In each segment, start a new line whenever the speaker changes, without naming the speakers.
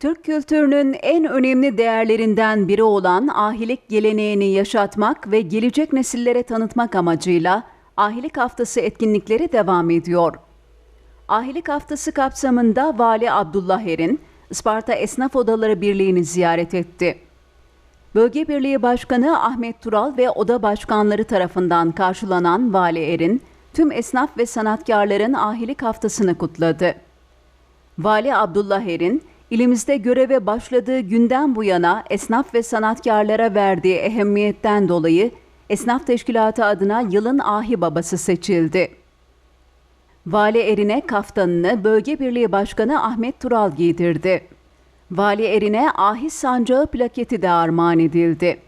Türk kültürünün en önemli değerlerinden biri olan ahilik geleneğini yaşatmak ve gelecek nesillere tanıtmak amacıyla Ahilik Haftası etkinlikleri devam ediyor. Ahilik Haftası kapsamında Vali Abdullah Erin, Isparta Esnaf Odaları Birliği'ni ziyaret etti. Bölge Birliği Başkanı Ahmet Tural ve oda başkanları tarafından karşılanan Vali Erin, tüm esnaf ve sanatkarların ahilik haftasını kutladı. Vali Abdullah Erin, ilimizde göreve başladığı günden bu yana esnaf ve sanatkarlara verdiği ehemmiyetten dolayı Esnaf Teşkilatı adına yılın ahi babası seçildi. Vali Erin'e kaftanını Bölge Birliği Başkanı Ahmet Tural giydirdi. Vali Erin'e ahi sancağı plaketi de armağan edildi.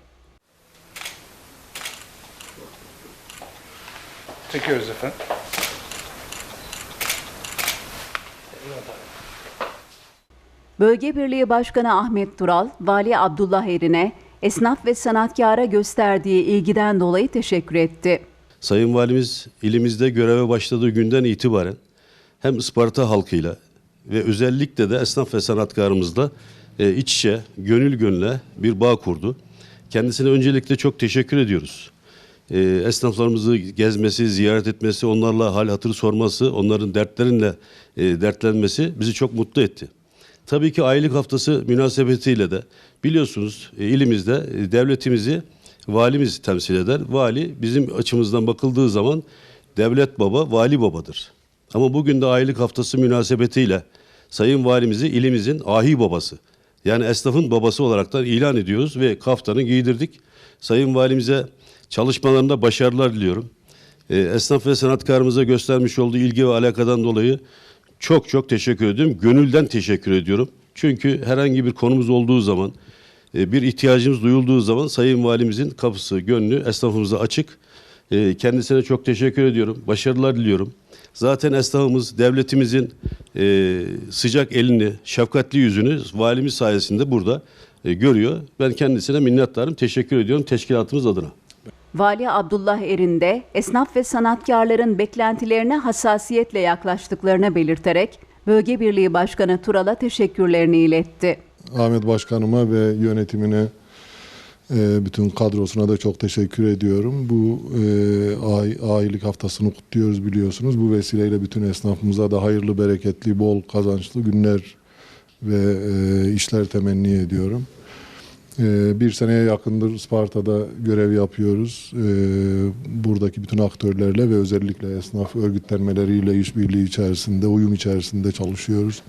Çekiyoruz efendim.
Bölge Birliği Başkanı Ahmet Tural, Vali Abdullah Erin'e esnaf ve sanatkara gösterdiği ilgiden dolayı teşekkür etti.
Sayın Valimiz ilimizde göreve başladığı günden itibaren hem Isparta halkıyla ve özellikle de esnaf ve sanatkarımızla e, iç içe, gönül gönüle bir bağ kurdu. Kendisine öncelikle çok teşekkür ediyoruz. E, esnaflarımızı gezmesi, ziyaret etmesi, onlarla hal hatır sorması, onların dertlerinle e, dertlenmesi bizi çok mutlu etti. Tabii ki aylık haftası münasebetiyle de biliyorsunuz e, ilimizde e, devletimizi valimiz temsil eder. Vali bizim açımızdan bakıldığı zaman devlet baba, vali babadır. Ama bugün de aylık haftası münasebetiyle Sayın Valimizi ilimizin ahi babası yani esnafın babası olaraktan ilan ediyoruz ve kaftanı giydirdik. Sayın Valimize çalışmalarında başarılar diliyorum. E, esnaf ve sanatkarımıza göstermiş olduğu ilgi ve alakadan dolayı çok çok teşekkür ediyorum. Gönülden teşekkür ediyorum. Çünkü herhangi bir konumuz olduğu zaman, e, bir ihtiyacımız duyulduğu zaman Sayın Valimizin kapısı, gönlü esnafımıza açık. E, Kendisine çok teşekkür ediyorum. Başarılar diliyorum. Zaten esnafımız devletimizin e, sıcak elini, şefkatli yüzünü valimiz sayesinde burada görüyor. Ben kendisine minnettarım. Teşekkür ediyorum teşkilatımız adına.
Vali Abdullah Erin de esnaf ve sanatkarların beklentilerine hassasiyetle yaklaştıklarını belirterek Bölge Birliği Başkanı Tural'a teşekkürlerini iletti.
Ahmet Başkanıma ve yönetimine e, bütün kadrosuna da çok teşekkür ediyorum. Bu e, ailelik haftasını kutluyoruz biliyorsunuz. Bu vesileyle bütün esnafımıza da hayırlı, bereketli, bol kazançlı günler ve e, işler temenni ediyorum. E, bir seneye yakındır Isparta'da görev yapıyoruz. E, buradaki bütün aktörlerle ve özellikle esnaf örgütlenmeleriyle işbirliği içerisinde, uyum içerisinde çalışıyoruz.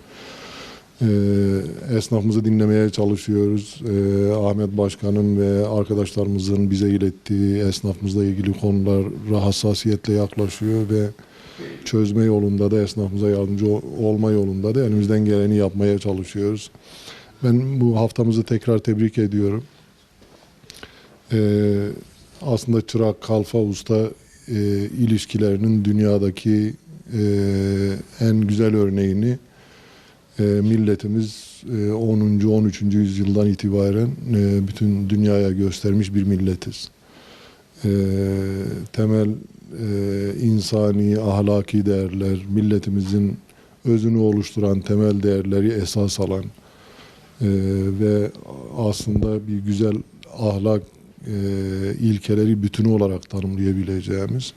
Ee, esnafımızı dinlemeye çalışıyoruz. Ee, Ahmet Başkan'ın ve arkadaşlarımızın bize ilettiği esnafımızla ilgili konulara hassasiyetle yaklaşıyor ve çözme yolunda da esnafımıza yardımcı ol- olma yolunda da elimizden geleni yapmaya çalışıyoruz. Ben bu haftamızı tekrar tebrik ediyorum. Ee, aslında çırak kalfa usta e, ilişkilerinin dünyadaki e, en güzel örneğini e, milletimiz e, 10. 13. yüzyıldan itibaren e, bütün dünyaya göstermiş bir milletiz. E, temel e, insani, ahlaki değerler, milletimizin özünü oluşturan temel değerleri esas alan e, ve aslında bir güzel ahlak e, ilkeleri bütünü olarak tanımlayabileceğimiz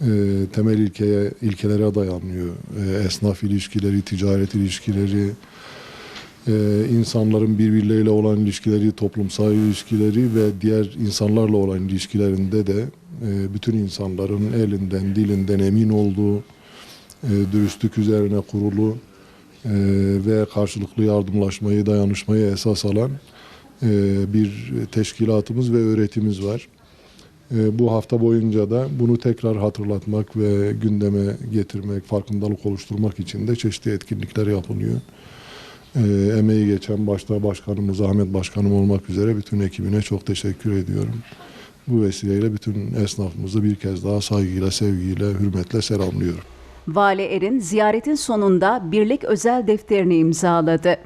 e, temel ilkeye ilkelere dayanıyor. E, esnaf ilişkileri, ticaret ilişkileri, e, insanların birbirleriyle olan ilişkileri, toplumsal ilişkileri ve diğer insanlarla olan ilişkilerinde de e, bütün insanların elinden, dilinden emin olduğu, e, dürüstlük üzerine kurulu ve karşılıklı yardımlaşmayı, dayanışmayı esas alan e, bir teşkilatımız ve öğretimiz var. E, Bu hafta boyunca da bunu tekrar hatırlatmak ve gündeme getirmek, farkındalık oluşturmak için de çeşitli etkinlikler yapılıyor. E, Emeği geçen başta başkanımız Ahmet Başkanım olmak üzere bütün ekibine çok teşekkür ediyorum. Bu vesileyle bütün esnafımızı bir kez daha saygıyla, sevgiyle, hürmetle selamlıyorum.
Vali Erin ziyaretin sonunda birlik özel defterini imzaladı.